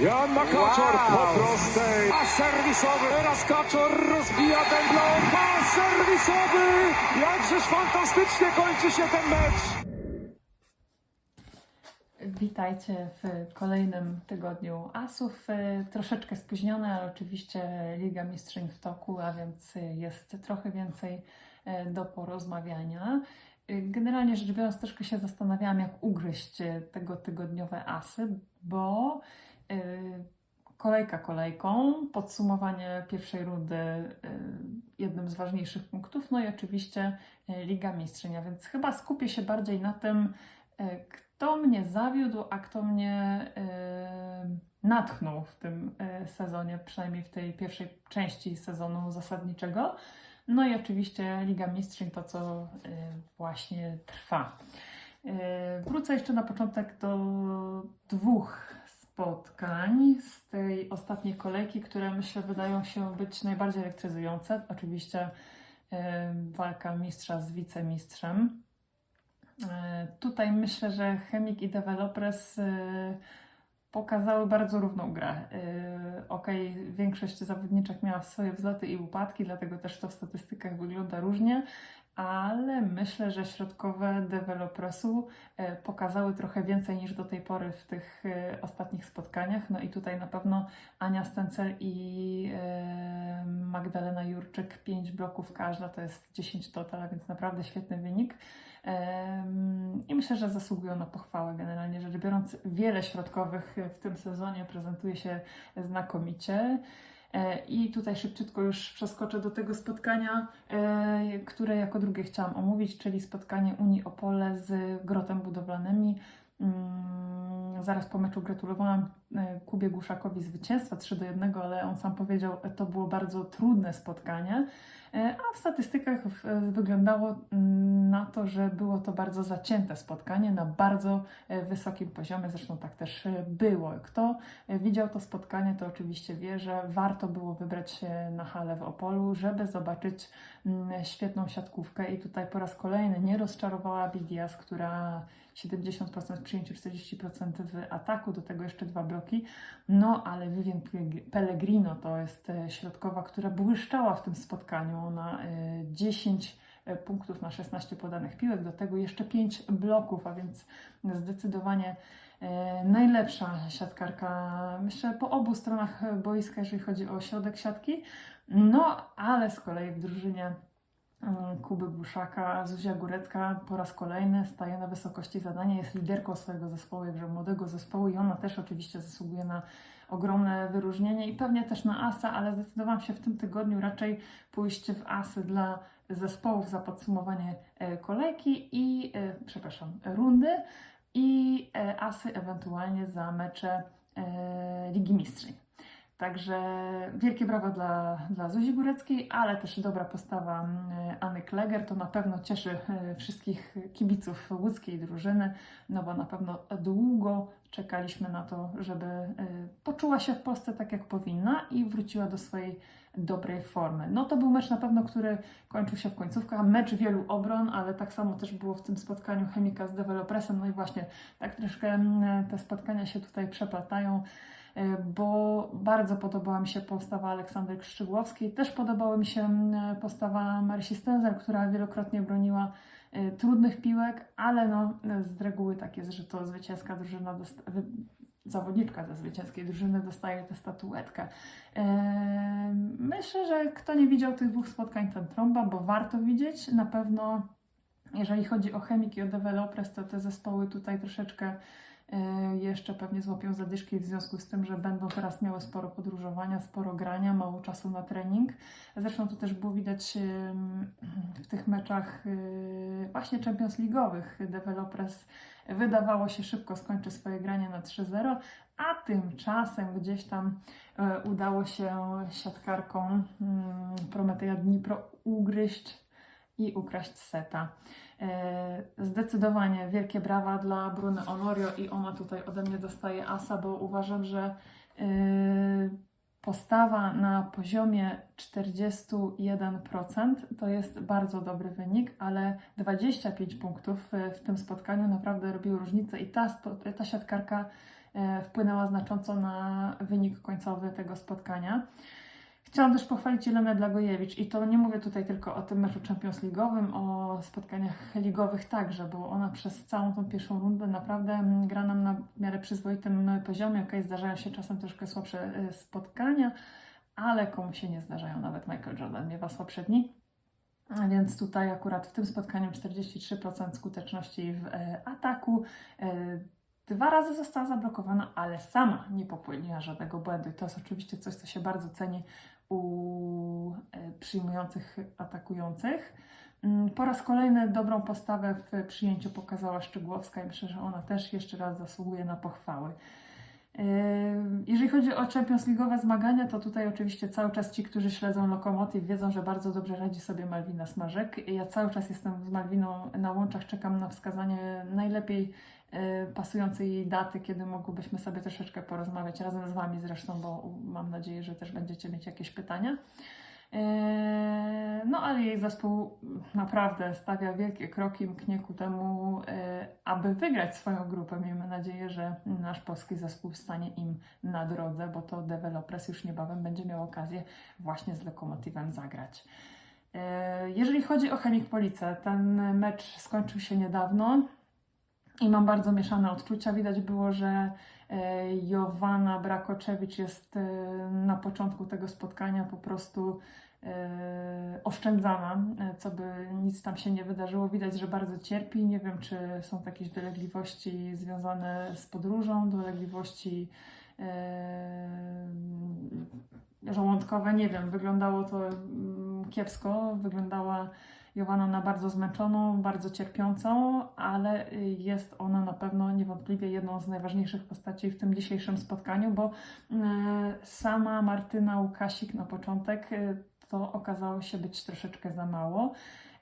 Jan Makaczor Wow. po prostej. A serwisowy. Teraz Kaczor rozbija ten blok. A serwisowy. Jakżeż fantastycznie kończy się ten mecz. Witajcie w kolejnym tygodniu Asów. E, Troszeczkę spóźnione, ale oczywiście Liga Mistrzyń w toku, a więc jest trochę więcej e, do porozmawiania. E, Generalnie rzecz biorąc, troszkę się zastanawiałam, jak ugryźć tego tygodniowe Asy, bo kolejka kolejką, podsumowanie pierwszej rundy e, jednym z ważniejszych punktów, no i oczywiście e, Liga Mistrzyń, a więc chyba skupię się bardziej na tym, kto mnie zawiódł, a kto mnie natchnął w tym sezonie, przynajmniej w tej pierwszej części sezonu zasadniczego. No i oczywiście Liga Mistrzyń, to co właśnie trwa. Wrócę jeszcze na początek do dwóch spotkań z tej ostatniej kolejki, które myślę wydają się być najbardziej elektryzujące. Oczywiście e, walka mistrza z wicemistrzem. E, Tutaj myślę, że Chemik i Developers e, pokazały bardzo równą grę. Okej, większość zawodniczek miała swoje wzloty i upadki, dlatego też to w statystykach wygląda różnie, ale myślę, że środkowe Developersu e, pokazały trochę więcej niż do tej pory w tych e, ostatnich spotkaniach. No i tutaj na pewno Ania Stencel i e, Magdalena Jurczyk, 5 bloków każda, to jest 10 total, więc naprawdę świetny wynik. I myślę, że zasługują na pochwałę generalnie rzecz biorąc. Wiele środkowych w tym sezonie prezentuje się znakomicie. E, I tutaj szybciutko już przeskoczę do tego spotkania, e, które jako drugie chciałam omówić, czyli spotkanie Unii Opole z Grotem Budowlanymi. Mm, Zaraz po meczu gratulowałam e, Kubie Głuszakowi zwycięstwa 3 do 1, ale on sam powiedział, że to było bardzo trudne spotkanie. E, w statystykach w- wyglądało mm, na to, że było to bardzo zacięte spotkanie na bardzo e, wysokim poziomie. Zresztą tak też e, było. Kto e, widział to spotkanie, to oczywiście wie, że warto było wybrać się na halę w Opolu, żeby zobaczyć mm, świetną siatkówkę. I tutaj po raz kolejny nie rozczarowała Bidias, która 70% w przyjęciu, 40% w ataku, do tego jeszcze dwa bloki. No, ale Vivien Pellegrino to jest e, środkowa, która błyszczała w tym spotkaniu. Ona e, 10 e, punktów na 16 podanych piłek, do tego jeszcze 5 bloków, a więc zdecydowanie e, najlepsza siatkarka, myślę, po obu stronach boiska, jeżeli chodzi o środek siatki. No, ale z kolei w drużynie Kuby Buszaka, Zuzia Górecka po raz kolejny staje na wysokości zadania, jest liderką swojego zespołu, jakże młodego zespołu i ona też oczywiście zasługuje na ogromne wyróżnienie i pewnie też na asa, ale zdecydowałam się w tym tygodniu raczej pójść w asy dla zespołów za podsumowanie e, kolejki i, e, przepraszam, rundy i e, asy ewentualnie za mecze e, Ligi Mistrzyń. Także wielkie brawa dla, dla Zuzi Góreckiej, ale też dobra postawa mm, Anny Kleger. To na pewno cieszy e, wszystkich kibiców łódzkiej drużyny, no bo na pewno długo czekaliśmy na to, żeby e, poczuła się w Polsce tak jak powinna i wróciła do swojej dobrej formy. No to był mecz na pewno, który kończył się w końcówkach, mecz wielu obron, ale tak samo też było w tym spotkaniu Chemika z Developresem, no i właśnie tak troszkę mm, te spotkania się tutaj przeplatają bo bardzo podobała mi się postawa Aleksandry Krszczygłowskiej. Też podobała mi się mm, postawa Marysi Stenzer, która wielokrotnie broniła e, trudnych piłek, ale no, z reguły tak jest, że to zwycięska drużyna, zawodniczka ze zwycięskiej drużyny dostaje tę statuetkę. E, Myślę, że kto nie widział tych dwóch spotkań, ten trąba, bo warto widzieć. Na pewno, jeżeli chodzi o chemik i o developers, to te zespoły tutaj troszeczkę e, jeszcze pewnie złapią zadyszki w związku z tym, że będą teraz miały sporo podróżowania, sporo grania, mało czasu na trening. Zresztą to też było widać w tych meczach e, właśnie Champions League'owych. Developers wydawało się szybko skończy swoje granie na 3-0, a tymczasem gdzieś tam e, udało się siatkarkom mm, Prometeja Dnipro ugryźć i ukraść seta. E, Zdecydowanie wielkie brawa dla Bruny Honorio i ona tutaj ode mnie dostaje asa, bo uważam, że e, postawa na poziomie 41% to jest bardzo dobry wynik, ale 25 punktów w- w tym spotkaniu naprawdę robiły różnicę i ta, ta siatkarka e, wpłynęła znacząco na wynik końcowy tego spotkania. Chciałam też pochwalić Jelenę Blagojewicz i to nie mówię tutaj tylko o tym meczu Champions League'owym, o spotkaniach ligowych także, bo ona przez całą tą pierwszą rundę naprawdę mm, gra nam na miarę przyzwoitym poziomie. Okej, zdarzają się czasem troszkę słabsze e, spotkania, ale komu się nie zdarzają, nawet Michael Jordan miewa słabsze dni. Więc tutaj akurat w tym spotkaniu 43% skuteczności w e, ataku. E, Dwa razy została zablokowana, ale sama nie popełniła żadnego błędu. I to jest oczywiście coś, co się bardzo ceni u e, przyjmujących atakujących. Mm, Po raz kolejny dobrą postawę w przyjęciu pokazała Szczygłowska i myślę, że ona też jeszcze raz zasługuje na pochwały. Jeżeli chodzi o Champions League'owe zmagania, to tutaj oczywiście cały czas ci, którzy śledzą Lokomotiv, wiedzą, że bardzo dobrze radzi sobie Malwina Smażek. Ja cały czas jestem z Malwiną na łączach, czekam na wskazanie najlepiej yy, pasującej jej daty, kiedy mogłybyśmy sobie troszeczkę porozmawiać razem z Wami zresztą, bo mam nadzieję, że też będziecie mieć jakieś pytania. Eee, No, ale jej zespół naprawdę stawia wielkie kroki, mknie ku temu, e, aby wygrać swoją grupę. Miejmy nadzieję, że nasz polski zespół stanie im na drodze, bo to Developers już niebawem będzie miał okazję właśnie z Lokomotywem zagrać. E, Jeżeli chodzi o Chemik Police, ten mecz skończył się niedawno i mam bardzo mieszane odczucia. Widać było, że e, Jowanna Brakoczewicz jest e, na początku tego spotkania po prostu e, oszczędzana, co by nic tam się nie wydarzyło. Widać, że bardzo cierpi. Nie wiem, czy są jakieś dolegliwości związane z podróżą, dolegliwości żołądkowe. Nie wiem, wyglądało to mm, kiepsko. Wyglądała Na bardzo zmęczoną, bardzo cierpiącą, ale jest ona na pewno niewątpliwie jedną z najważniejszych postaci w tym dzisiejszym spotkaniu, bo y, sama Martyna Łukasik na początek y, to okazało się być troszeczkę za mało.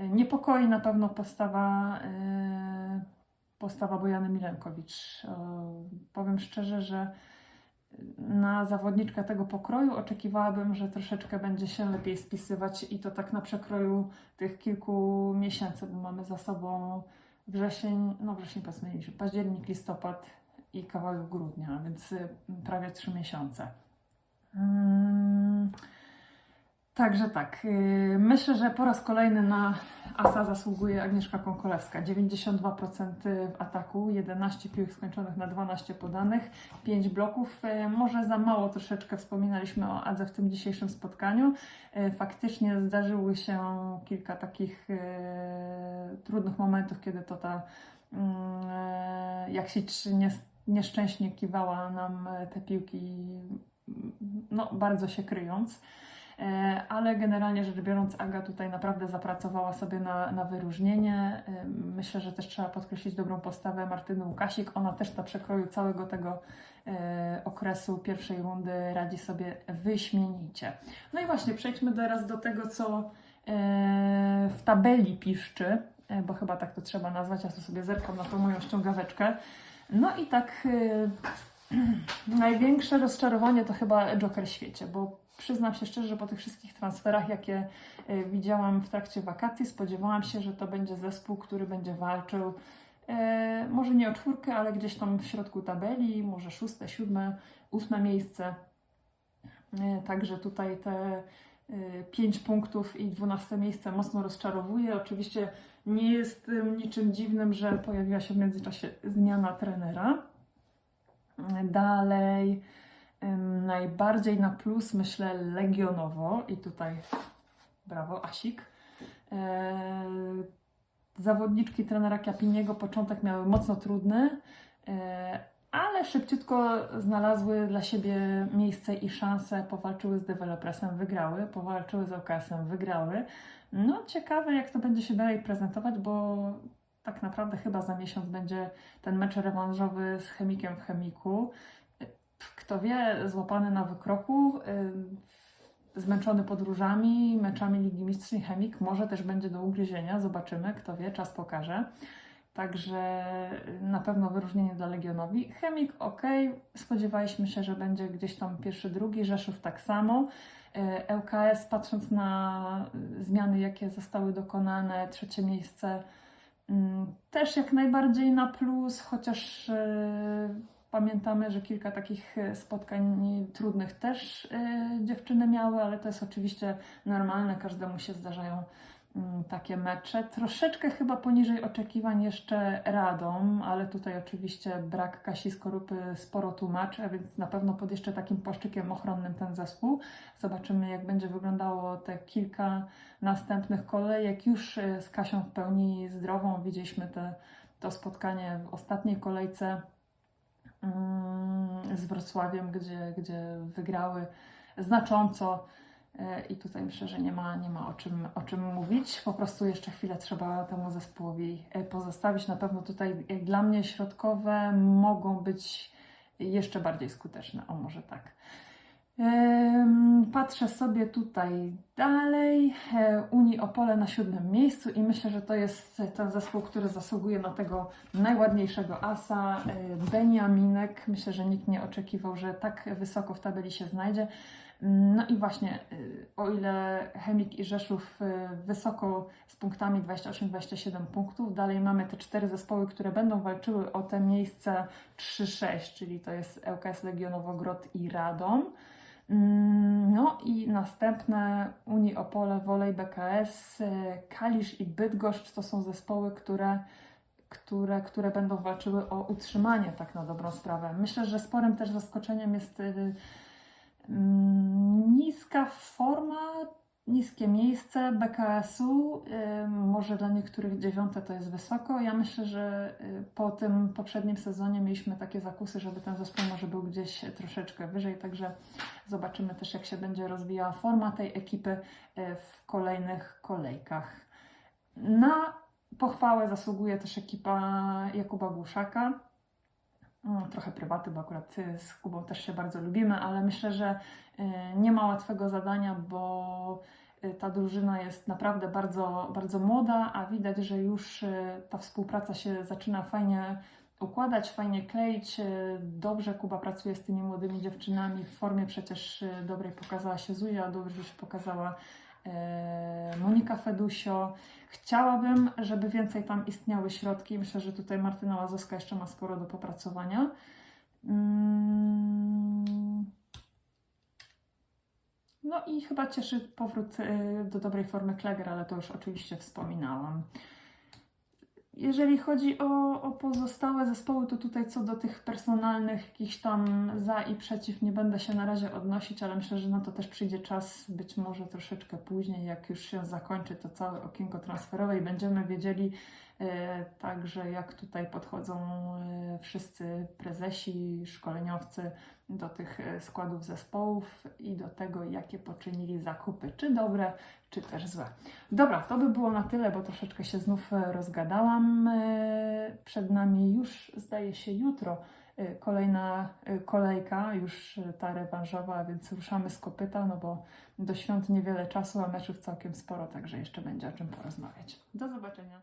Y, Niepokoi na pewno postawa, postawa Bojany Milenkowicz. Powiem szczerze, że na zawodniczkę tego pokroju oczekiwałabym, że troszeczkę będzie się lepiej spisywać i to tak na przekroju tych kilku miesięcy, bo mamy za sobą wrzesień, no wrzesień powiedzmy, październik, listopad i kawałek grudnia, więc y, prawie trzy miesiące. Mm, Także tak, y, myślę, że po raz kolejny na asa zasługuje Agnieszka Konkolewska. 92% w ataku, 11 piłek skończonych na 12 podanych, 5 bloków. Y, Może za mało troszeczkę wspominaliśmy o Adze w tym dzisiejszym spotkaniu. Y, Faktycznie zdarzyły się kilka takich y, trudnych momentów, kiedy to ta mm, e, jak się nie, nieszczęśnie kiwała nam e, te piłki, mm, no bardzo się kryjąc. E, ale generalnie rzecz biorąc, Aga tutaj naprawdę zapracowała sobie na, na wyróżnienie. E, Myślę, że też trzeba podkreślić dobrą postawę Martyny Łukasik. Ona też na przekroju całego tego e, okresu pierwszej rundy radzi sobie wyśmienicie. No i właśnie, przejdźmy teraz do tego, co w tabeli piszczy, bo chyba tak to trzeba nazwać. Ja tu sobie zerkam na tą moją ściągaweczkę. No i tak największe rozczarowanie to chyba Joker w świecie, bo przyznam się szczerze, że po tych wszystkich transferach, jakie e, widziałam w trakcie wakacji, spodziewałam się, że to będzie zespół, który będzie walczył e, może nie o czwórkę, ale gdzieś tam w środku tabeli, może szóste, siódme, ósme miejsce. E, Także tutaj te 5 punktów i 12 miejsce mocno rozczarowuje. Oczywiście nie jest niczym dziwnym, że pojawiła się w międzyczasie zmiana trenera. Dalej najbardziej na plus myślę legionowo i tutaj brawo Asik. E, zawodniczki trenera Kiapiniego początek miały mocno trudny, e, ale szybciutko znalazły dla siebie miejsce i szanse, powalczyły z dewelopersem, wygrały, powalczyły z OKS-em, wygrały. No ciekawe jak to będzie się dalej prezentować, bo tak naprawdę chyba za miesiąc będzie ten mecz rewanżowy z Chemikiem w Chemiku. Kto wie, złapany na wykroku, y, zmęczony podróżami, meczami Ligi Mistrzyń Chemik, może też będzie do ugryzienia, zobaczymy, kto wie, czas pokaże. Także y, na pewno wyróżnienie dla Legionowi. Chemik ok, spodziewaliśmy się, że będzie gdzieś tam pierwszy, drugi, Rzeszów tak samo. Y, ŁKS patrząc na y, zmiany, jakie zostały dokonane, trzecie miejsce też jak najbardziej na plus, chociaż y, Pamiętamy, że kilka takich e, spotkań trudnych też e, dziewczyny miały, ale to jest oczywiście normalne, każdemu się zdarzają mm, takie mecze. Troszeczkę chyba poniżej oczekiwań jeszcze Radom, ale tutaj oczywiście brak Kasi Skorupy sporo tłumaczy, a więc na pewno pod jeszcze takim płaszczykiem ochronnym ten zespół. Zobaczymy, jak będzie wyglądało te kilka następnych kolejek. Już e, z Kasią w pełni zdrową widzieliśmy te, to spotkanie w ostatniej kolejce z Wrocławiem, gdzie, gdzie wygrały znacząco. E, I tutaj myślę, że nie ma, nie ma o, czym, o czym mówić. Po prostu jeszcze chwilę trzeba temu zespołowi e, pozostawić. Na pewno tutaj, jak dla mnie, środkowe mogą być jeszcze bardziej skuteczne. O, może tak. Patrzę sobie tutaj dalej. E, Unii Opole na siódmym miejscu i myślę, że to jest ten zespół, który zasługuje na tego najładniejszego asa. E, Beniaminek. Myślę, że nikt nie oczekiwał, że tak wysoko w tabeli się znajdzie. No i właśnie, y, o ile Chemik i Rzeszów wysoko z punktami 28-27 punktów, dalej mamy te cztery zespoły, które będą walczyły o te miejsce 3-6, czyli to jest ŁKS Legionowogrod i Radom. Mm, No i następne Unii Opole, Wolej BKS, y, Kalisz i Bydgoszcz to są zespoły, które, które, które będą walczyły o utrzymanie tak na dobrą sprawę. Myślę, że sporym też zaskoczeniem jest y, Mm, Niska forma, niskie miejsce BKS-u. Może dla niektórych dziewiąte to jest wysoko. Ja myślę, że y, po tym poprzednim sezonie mieliśmy takie zakusy, żeby ten zespół może był gdzieś troszeczkę wyżej. Także zobaczymy też, jak się będzie rozwijała forma tej ekipy y, w kolejnych kolejkach. Na pochwałę zasługuje też ekipa Jakuba Głuszaka. Mm, Trochę prywaty, bo akurat y, z Kubą też się bardzo lubimy, ale myślę, że y, nie ma łatwego zadania, bo y, ta drużyna jest naprawdę bardzo, bardzo młoda, a widać, że już ta współpraca się zaczyna fajnie układać, fajnie kleić. Dobrze Kuba pracuje z tymi młodymi dziewczynami. W formie przecież dobrej pokazała się Zuzia, dobrze się pokazała Monika Fedusio. Chciałabym, żeby więcej tam istniały środki. Myślę, że tutaj Martyna Łazowska jeszcze ma sporo do popracowania. Mm. No i chyba cieszy powrót y, do dobrej formy Kleger, ale to już oczywiście wspominałam. Jeżeli chodzi o, o pozostałe zespoły, to tutaj co do tych personalnych, jakichś tam za i przeciw, nie będę się na razie odnosić, ale myślę, że na to też przyjdzie czas, być może troszeczkę później, jak już się zakończy to całe okienko transferowe i będziemy wiedzieli także, jak tutaj podchodzą e, wszyscy prezesi, szkoleniowcy do tych e, składów zespołów i do tego, jakie poczynili zakupy, czy dobre, czy też złe. Dobra, to by było na tyle, bo troszeczkę się znów e, rozgadałam. E, Przed nami już, zdaje się, jutro e, kolejna e, kolejka, już e, ta rewanżowa, więc ruszamy z kopyta, no bo do świąt niewiele czasu, a meczów całkiem sporo, także jeszcze będzie o czym porozmawiać. Do zobaczenia.